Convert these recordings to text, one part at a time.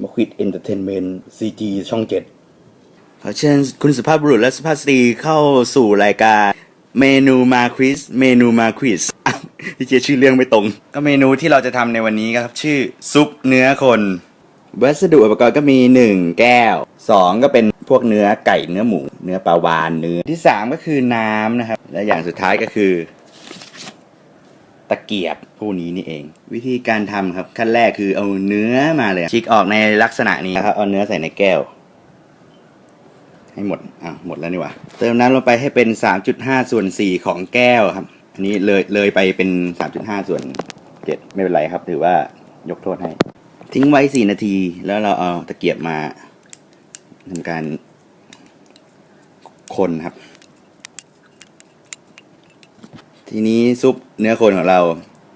มาควิดเอนเตอร์เทนเมนต์ซีจีช่องเจ็ดขอเชิญคุณสุภาพบุรุษและสุภาพสตรีเข้าสู่รายการเมนูมาควิสเมนูมาควิสอ้าวพี่เจชื่อเรื่องไม่ตรง ก็เมนูที่เราจะทำในวันนี้ครับ ชื่อซุปเนื้อคน วัสดุอุปกรณ์ก็มี 1 แก้ว 2 ก็เป็นพวกเนื้อไก่เนื้อหมู เนื้อปลาวานเนื้อที่ 3 ก็คือน้ำนะครับ และอย่างสุดท้ายก็คือ ตะเกียบผู้นี้นี่เอง วิธีการทำครับขั้นแรกคือเอาเนื้อมาเลยชิกออกในลักษณะนี้นะครับเอาเนื้อใส่ในแก้ว ให้หมดอะหมดแล้วนี่หว่าเติมน้ำลงไปให้เป็น 3.5 ส่วน 4 ของแก้วครับ อันนี้เลยเลยไปเป็น 3.5 ส่วน 7 ไม่เป็นไรครับ ถือว่ายกโทษให้ ทิ้งไว้ 4 นาทีแล้วเราเอาตะเกียบมาทำการคนครับ ทีนี้ซุปเนื้อคนของเรา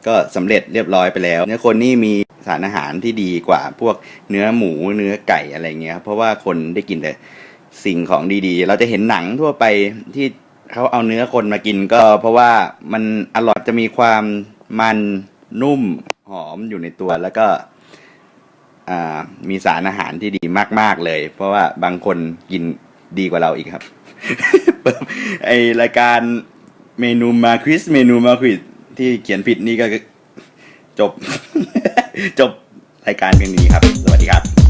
ก็สำเร็จเรียบร้อยไปแล้ว เนื้อคนนี่มีสารอาหารที่ดีกว่าพวกเนื้อหมูเนื้อไก่อะไรเงี้ยเพราะว่าคนได้กินแต่สิ่งของดีๆ เราจะเห็นหนังทั่วไปที่เขาเอาเนื้อคนมากินก็ เพราะว่ามันอร่อยจะมีความมันนุ่มหอมอยู่ในตัวแล้วก็มีสารอาหารที่ดีมาก ๆเลย เพราะว่าบางคนกินดีกว่าเราอีกครับไอรายการ เมนูมาคริสเมนูมาคริสที่เขียนผิดนี่ก็จบ จบรายการเพียงนี้ครับ สวัสดีครับ